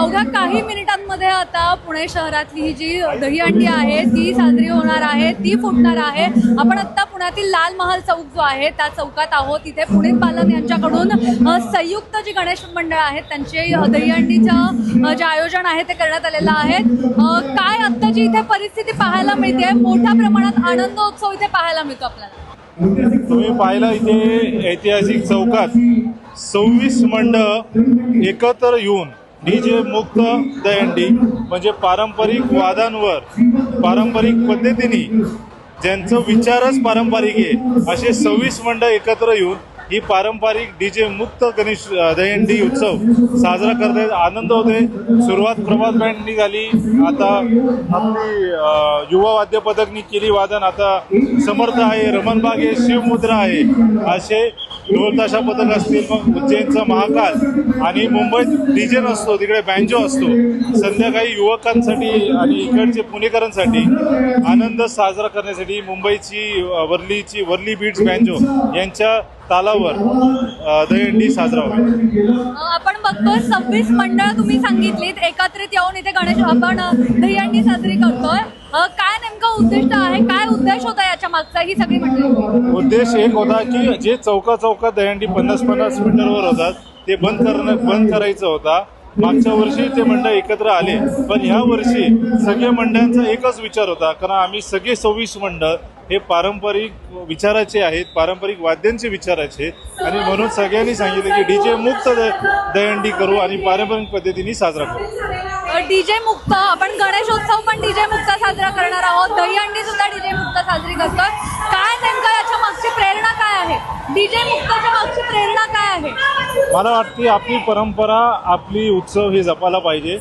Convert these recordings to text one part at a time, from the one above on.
अवघ्या काही मिनिटांमध्ये आता पुणे शहरातली ही जी दहीहंडी आहे ती साजरी होणार आहे ती फुटणार आहे. आपण आत्ता पुण्यातील लाल महाल चौक जो आहे त्या चौकात आहोत. तिथे पुणे पालन यांच्याकडून संयुक्त जी गणेश मंडळ आहेत त्यांचे दहीहंडीचं जे आयोजन आहे ते करण्यात आलेलं आहे. काय आत्ताची इथे परिस्थिती पाहायला मिळते मोठ्या प्रमाणात आनंदोत्सव इथे पाहायला मिळतो आपल्याला. तुम्ही पाहिलं इथे ऐतिहासिक चौकात सव्वीस मंडळ एकत्र येऊन डीजे मुक्त दहंडी म्हणजे पारंपरिक वादांवर पारंपरिक पद्धतीने ज्यांचं विचारच पारंपरिक आहे असे सव्वीस मंडळ एकत्र येऊन ही पारंपरिक डीजे मुक्त गणेश दहंडी उत्सव साजरा करतायत आनंद होते सुरुवात प्रभात बँडनी झाली. आता आपली युवा वाद्य पथकनी केली वादन. आता समर्थ आहे रमणबाग आहे शिवमुद्रा आहे. असे ढोल ताशा पथक असतील मग उज्जैनचा महाकाल आणि मुंबईत डीजे नसतो तिकडे बँजो असतो. संध्याकाळी युवकांसाठी आणि इकडचे पुणेकरांसाठी आनंद साजरा करण्यासाठी मुंबईची वरलीची वरली बीट्स बँजो यांच्या तालावर अ, दहीहंडी साजरा होईल. आपण बघतो सव्वीस मंडळ तुम्ही सांगितलीत एकत्रित येऊन इथे गणेश आपण दहीहंडी साजरी करतोय. काय नेमकं उद्दिष्ट आहे? काय उद्देश होता याच्या मागचा? ही सगळी म्हणजे उद्देश एक होता की जे चौका चौका दहंडी पन्नास पन्नास मीटरवर होतात ते बंद करणं बंद करायचं होता. मागच्या वर्षी ते मंडळ एकत्र आले पण ह्या वर्षी सगळ्या मंडळांचा एकच विचार होता कारण आम्ही सगळे सव्वीस मंडळ हे पारंपरिक विचाराचे आहेत पारंपरिक वाद्यांचे विचाराचे आणि म्हणून सगळ्यांनी सांगितलं की डीजे मुक्त द- करू आणि पारंपरिक पद्धतीने साजरा करू. डीजे मुक्त आपण गणेशोत्सव पण डीजे मुक्त साजरा करणार आहोत. दहीहंडी सुद्धा डीजे मुक्त साजरी करतोय. काय नेमकं याच्या मागची प्रेरणा काय आहे? डीजे मुक्तच्या मागची प्रेरणा काय आहे? मला वाटते आपली परंपरा आपली उत्सव हे जपायला पाहिजे.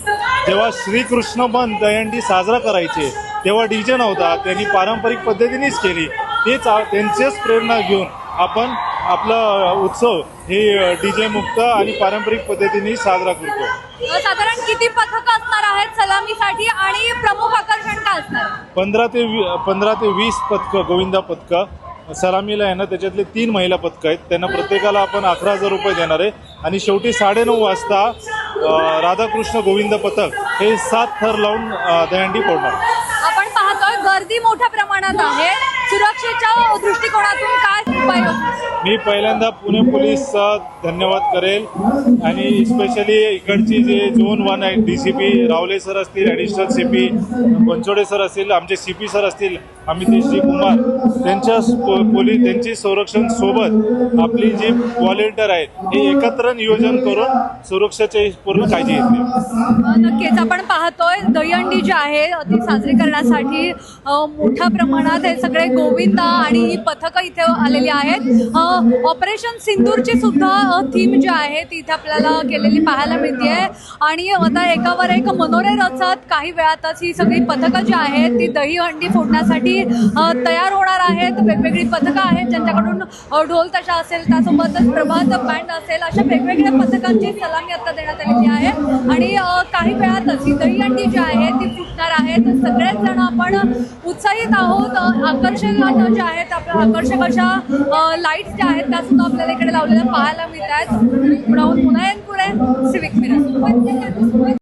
जेव्हा श्रीकृष्ण पण दहीहंडी साजरा करायचे तेव्हा डीजे नव्हता. त्यांनी पारंपरिक पद्धतीनेच केली. तेच त्यांचेच प्रेरणा घेऊन आपण आपला उत्सव हे डीजे मुक्त आणि पारंपरिक पद्धतीने साजरा करतो. साधारण किती पथकं असणार आहेत सलामीसाठी आणि प्रमुख आकर्षण काय असणार आहे? पंधरा ते वी पंधरा ते वीस पथकं गोविंदा पथकं सलामीला आहे ना त्याच्यातले तीन महिला पथकं आहेत. त्यांना प्रत्येकाला आपण अकरा हजार रुपये देणार आहे. आणि शेवटी साडेनऊ वाजता राधाकृष्ण गोविंद पथक हे सात थर लावून दहंडी दहीहंडी फोडणार. आपण पाहतोय गर्दी मोठ्या प्रमाणात आहे. सुरक्षेच्या दृष्टिकोनातून मी पहिल्यांदा पुणे पोलीसचा धन्यवाद करेल. आणि स्पेशली इकडची जे झोन वन आहे D C P Rawale sir असतील additional C P Bansode sir असतील आमचे सी पी सर असतील अमितेशजी कुमार त्यांच्या पोलीस त्यांची संरक्षण सोबत आपली जी व्हॉलेंटियर आहेत हे एकत्र नियोजन करून सुरक्षेची पूर्ण काळजी घेतली. नक्कीच. आपण पाहतोय दहीहंडी जी आहे ती साजरी करण्यासाठी मोठ्या प्रमाणात हे सगळे गोविंदा आणि ही पथकं इथे आलेली आहेत. ऑपरेशन सिंदूरची सुद्धा थीम जी आहे ती इथे आपल्याला केलेली पाहायला मिळते आणि आता एकावर एक मनोरे रचात काही वेळातच ही सगळी पथकं जी आहेत ती दहीहंडी फोडण्यासाठी अ, तयार होणार आहेत. वेगवेगळी पथकं आहेत ज्यांच्याकडून ढोल तशा असेल त्यासोबतच प्रभात बँड असेल अशा वेगवेगळ्या पथकांची सलामी आता देण्यात आलेली आहे. आणि काही वेळातच ही दहीहंडी जी आहे ती फुटणार आहे तर सगळेच जण आपण उत्साहित आहोत. आकर्षक ज्या आहेत आपल्या आकर्षक अशा लाईट्स ज्या आहेत त्या सुद्धा आपल्याला इकडे लावलेल्या पाहायला मिळत आहेत पुन्हा पुन्हा पुढे. सिविक मिरज